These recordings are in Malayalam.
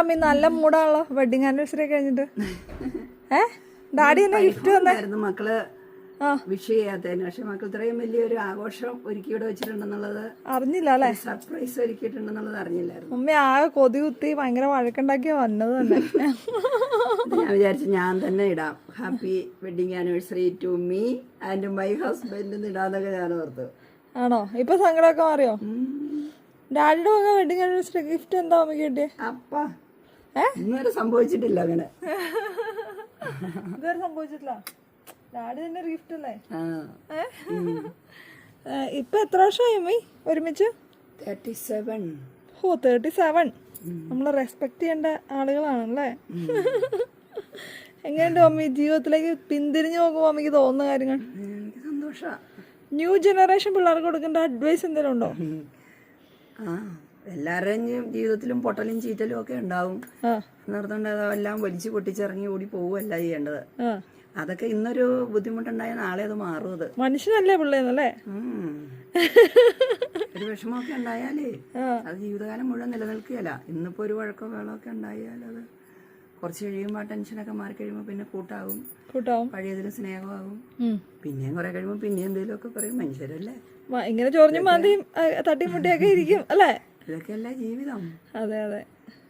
അമ്മി നല്ല മൂടാണല്ലോ. വെഡിങ് ആനിവേഴ്സറി കഴിഞ്ഞിട്ട്. ഏ? ഡാഡി എന്നെ ഗിഫ്റ്റ് തന്നെ? ആയിരുന്നു മക്കൾ വിഷ് ചെയ്യാത്തതിന്. പക്ഷെ മക്കൾ ഇത്രയും വലിയൊരു ആഘോഷം ഒരുക്കി ഇവിടെ വെച്ചിട്ടുണ്ടെന്നുള്ളത് അറിഞ്ഞില്ല അല്ലേ? സർപ്രൈസ് ഒരുക്കിയിട്ടുണ്ടെന്നുള്ളത് അറിഞ്ഞില്ലായിരുന്നു. ഉമ്മ ആകെ കൊതി കുത്തി ഭയങ്കര വഴക്കുണ്ടാക്കിയ വന്നത് തന്നെ. ഞാൻ വിചാരിച്ചു ഞാൻ തന്നെ ഇടാം. Happy wedding anniversary to me and my husband ഇടാന്നൊക്കെ ഞാൻ ഓർത്തു. ആണോ? ഇപ്പൊ സങ്കടമൊക്കെ മാറിയോ. ഡാഡിയുടെ വെഡിങ് ആനിവേഴ്സറി ഗിഫ്റ്റ് എന്താ അമ്മ കിട്ടിയേ? അപ്പ. ഇന്നുവരെ സംഭവിച്ചിട്ടില്ല അങ്ങനെ. ഇതുവരെ സംഭവിച്ചിട്ടില്ല. ഡാഡി തന്നെ ഒരു ഗിഫ്റ്റ് അല്ലേ? ഇപ്പൊ എത്ര വർഷമായി അമ്മി ഒരുമിച്ച്? തേർട്ടി സെവൻ ഓ തേർട്ടി സെവൻ നമ്മൾ റെസ്പെക്ട് ചെയ്യേണ്ട ആളുകളാണല്ലേ? എങ്ങനെയുണ്ട് മമ്മി ജീവിതത്തിലേക്ക് പിന്തിരിഞ്ഞു നോക്കുമ്പോൾ അമ്മയ്ക്ക് തോന്നുന്ന കാര്യങ്ങൾ? ന്യൂ ജനറേഷൻ പിള്ളേർക്ക് കൊടുക്കേണ്ട അഡ്വൈസ് എന്തെങ്കിലും ഉണ്ടോ? ആ. എല്ലാവരുടെയും ജീവിതത്തിലും പൊട്ടലും ചീറ്റലും ഒക്കെ ഉണ്ടാവും. നിർത്തേണ്ട എല്ലാം വലിച്ചു പൊട്ടിച്ചിറങ്ങി ഓടി പോവുകയല്ല ചെയ്യേണ്ടത്. അതൊക്കെ ഇന്നൊരു ബുദ്ധിമുട്ടുണ്ടായ നാളെ അത് മാറും അത്. മനുഷ്യനല്ലേ പിള്ളേന്നല്ലേ? ഒരു വിഷമമൊക്കെ ഉണ്ടായാലേ അത് ജീവിതകാലം മുഴുവൻ നിലനിൽക്കുകയല്ല. ഇന്നിപ്പോ ഒരു വഴക്കോ വേളമൊക്കെ ഉണ്ടായാൽ അത് കുറച്ച് കഴിയുമ്പോൾ ആ ടെൻഷനൊക്കെ മാറി കഴിയുമ്പോൾ പിന്നെ കൂട്ടാവും. കൂട്ടാവും. പഴയതിലും സ്നേഹമാകും. പിന്നെയും കുറെ കഴിയുമ്പോൾ പിന്നെ എന്തെങ്കിലുമൊക്കെ പറയും. മനുഷ്യരല്ലേ? ഇങ്ങനെ ചോറിഞ്ഞും മാന്തിയും തട്ടിമുട്ടിയൊക്കെ ഇരിക്കും അല്ലേ? ഇതൊക്കെയല്ലേ ജീവിതം. അതെ അതെ.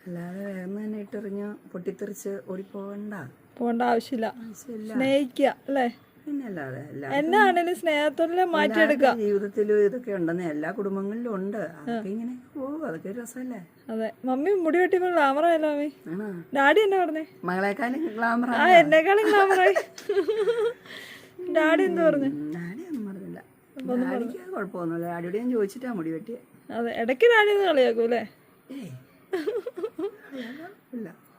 അല്ലാതെ വേഗം തന്നെ ഇട്ടെറിഞ്ഞ് പൊട്ടിത്തെറിച്ച് ഓടിപ്പോകണ്ട പോകണ്ട ആവശ്യമില്ല. ആവശ്യമില്ല. സ്നേഹിക്കുക അല്ലേ? പിന്നെ അല്ലാതെ എല്ലാ എന്നാണേലും സ്നേഹത്തോടെ മാറ്റിയെടുക്കുക. ജീവിതത്തിലും ഇതൊക്കെ ഉണ്ടെന്ന് എല്ലാ കുടുംബങ്ങളിലും ഉണ്ട്. അതൊക്കെ ഇങ്ങനെ ഓ അതൊക്കെ ഒരു രസമല്ലേ? അതെ. മമ്മി മുടി വെട്ടിയപ്പോൾ ഗ്ലാമറായല്ലോ മമ്മി. ഡാഡി എന്നാ പറഞ്ഞേ. മകളെക്കാളും ഗ്ലാമറ ആ എന്നെക്കാളും ഗ്ലാമറായി ഡാഡി എന്ത് പറഞ്ഞു? ഡാഡിക്ക് അത് കുഴപ്പമൊന്നുമില്ല. ഡാഡിയോട് ഞാൻ ചോദിച്ചിട്ടാ മുടി വെട്ടിയെ. അതെ ഇടയ്ക്ക് ഡാഡി ഒന്ന് കളിയാക്കും ഇല്ല